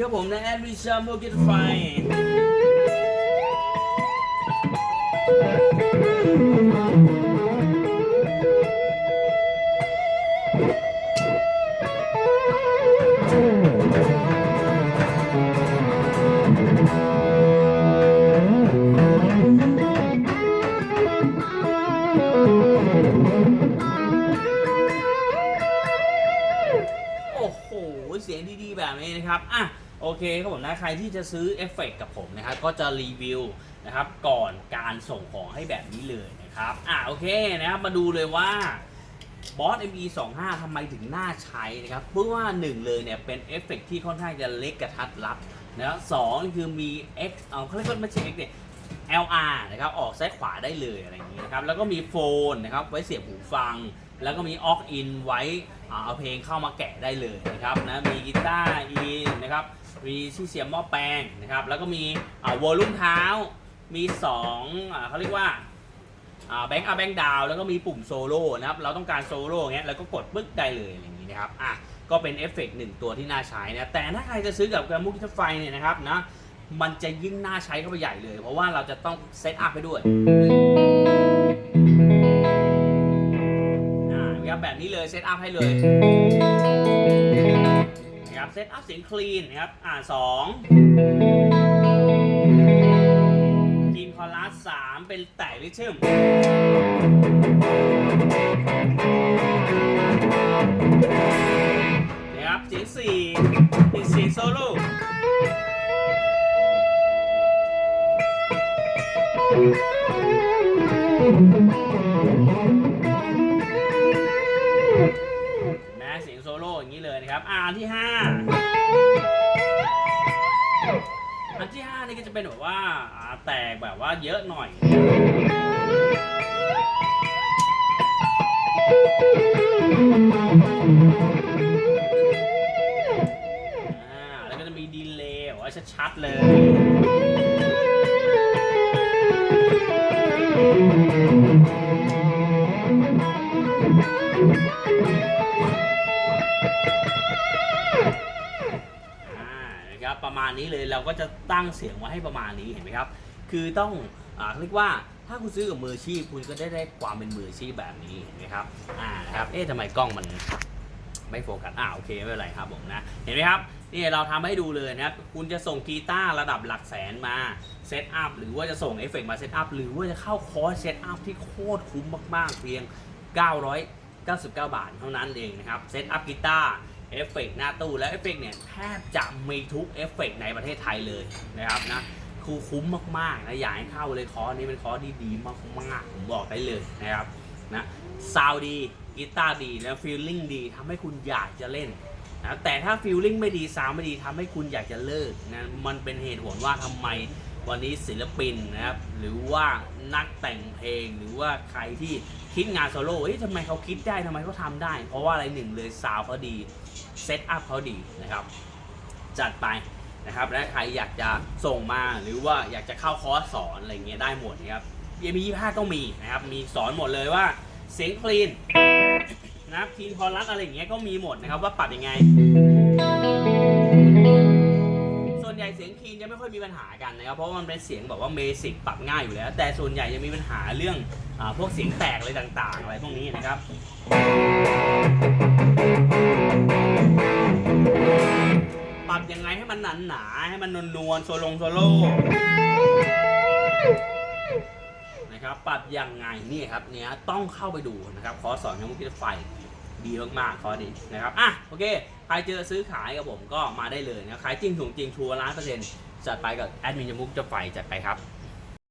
ครับผมนะแอดวิชาโมกิตไฟโอ้โห เสียงดีๆแบบนี้นะครับ อะ โอเคครับผมนะใครที่จะซื้อเอฟเฟกต์กับผมนะครับก็จะรีวิวนะครับก่อนการส่งของให้แบบนี้เลยนะครับอะโอเคนะครับมาดูเลยว่าบอส ME25 ทำไมถึงน่าใช้นะครับเพราะว่า1เลยเนี่ยเป็นเอฟเฟกต์ที่ค่อนข้างจะเล็กกระทัดรัดนะสองคือมี X เอาเขาเรียกว่าไม่ใช่ X เนี่ย LR นะครับออกซ้ายขวาได้เลยอะไรอย่างนี้นะครับแล้วก็มีโฟนนะครับไว้เสียบหูฟัง แล้วก็มีออกอินไว้เอาเพลงเข้ามาแกะได้เลยนะครับนะมีกีตาร์อินนะครับ มีที่เสียบหม้อแปลงนะครับ แล้วก็มีวอลลุ่มเท้า มี2อ่าเขาเรียกว่าแบงค์อัพแบงค์ดาวแล้วก็มีปุ่มโซโล่นะครับ เราต้องการโซโล่เงี้ยแล้วก็กดปึ๊กได้เลยอย่างนี้นะครับ อะ ก็เป็นเอฟเฟกต์หนึ่งตัวที่น่าใช้นะ แต่ถ้าใครจะซื้อกับกระมุกไฟเนี่ยนะครับนะ มันจะยิ่งน่าใช้เข้าไปใหญ่เลย เพราะว่าเราจะต้องเซตอัพไปด้วยอ่านะแบบนี้เลยเซตอัพให้เลย เซตอัพเสียงคลีนนะครับ อ่าสองทีมคอรัสสามเป็นแต่ริทึมนะครับเสียงสี่เป็นเสียงโซโล่แครับอ่าอันที่5อันที่5นี่ก็จะเป็นแบบว่าอ่าแตกแบบว่าเยอะหน่อยอ่ ประมาณนี้เลยเราก็จะตั้งเสียงไว้ให้ประมาณนี้เห็นไหมครับ คือต้องอ่าเรียกว่าถ้าคุณซื้อกับมืออาชีพคุณก็ได้ได้ความเป็นมืออาชีพแบบนี้เห็นไหมครับอ่านะครับเอ๊ะทำไมกล้องมันไม่โฟกัสอ่าโอเคไม่เป็นไรครับผมนะเห็นไหมครับนี่เราทำให้ดูเลยนะครับคุณจะส่งกีตาร์ระดับหลักแสนมาเซตอัพหรือว่าจะส่งเอฟเฟกต์มาเซตอัพหรือว่าจะเข้าคอร์สเซตอัพที่โคตรคุ้มมากๆเพียง 999 บาทเท่านั้นเองนะครับเซตอัพกีตาร์ เอฟเฟกต์หน้าตู้และเอฟเฟกต์เนี่ยแทบจะมีทุกเอฟเฟกต์ในประเทศไทยเลยนะครับนะคือคุ้มมากๆนะอยากให้เข้าเลยคอร์สนี้เป็นคอร์สที่ดีมากๆผมบอกได้เลยนะครับนะซาวดีกีตาร์ดีแล้วฟีลลิ่งดีทำให้คุณอยากจะเล่นนะแต่ถ้าฟีลลิ่งไม่ดีซาวไม่ดีทำให้คุณอยากจะเลิกนะมันเป็นเหตุผลว่าทำไม วันนี้ศิลปินนะครับ หรือว่านักแต่งเพลงหรือว่าใครที่คิดงานโซโล่เฮ้ยทำไมเขาคิดได้ทำไมเขาทำได้ เพราะว่าอะไรหนึ่งเลยซาวเขาดีเซตอัพเขาดีนะครับ จัดไปนะครับ และใครอยากจะส่งมาหรือว่าอยากจะเข้าคอร์สสอนอะไรเงี้ยได้หมดนะครับเอ็มยี่ห้าต้องมีนะครับ มีสอนหมดเลยว่าเสียงคลีนนะครับทีนคอรัสอะไรอย่างเงี้ยก็มีหมดนะครับว่าปรับยังไง วนใหญ่เสียงคีนจะไม่ค่อยมีปัญหากันนะครับ เพราะว่ามันเป็นเสียงแบบว่าเบสิกปรับง่ายอยู่แล้ว แต่ส่วนใหญ่จะมีปัญหาเรื่องอพวกเสียงแตกอะไรต่างๆ อะไรพวกนี้นะครับปรับยังไงให้มันหนาหนาๆให้มันนวลๆโซลงโซโล่นะครับปรับยังไงนี่ครับเนี้ยต้องเข้าไปดูนะครับคอสอนยังมุกิไฟ ดีมากๆข้อนี้นะครับอะโอเคใครเจอซื้อขายกับผมก็มาได้เลยนะขายจริงถูกจริงชัวร์ล้านเปอร์เซ็นต์จัดไปกับแอดมินจมุกจะไฟจัดไปครับ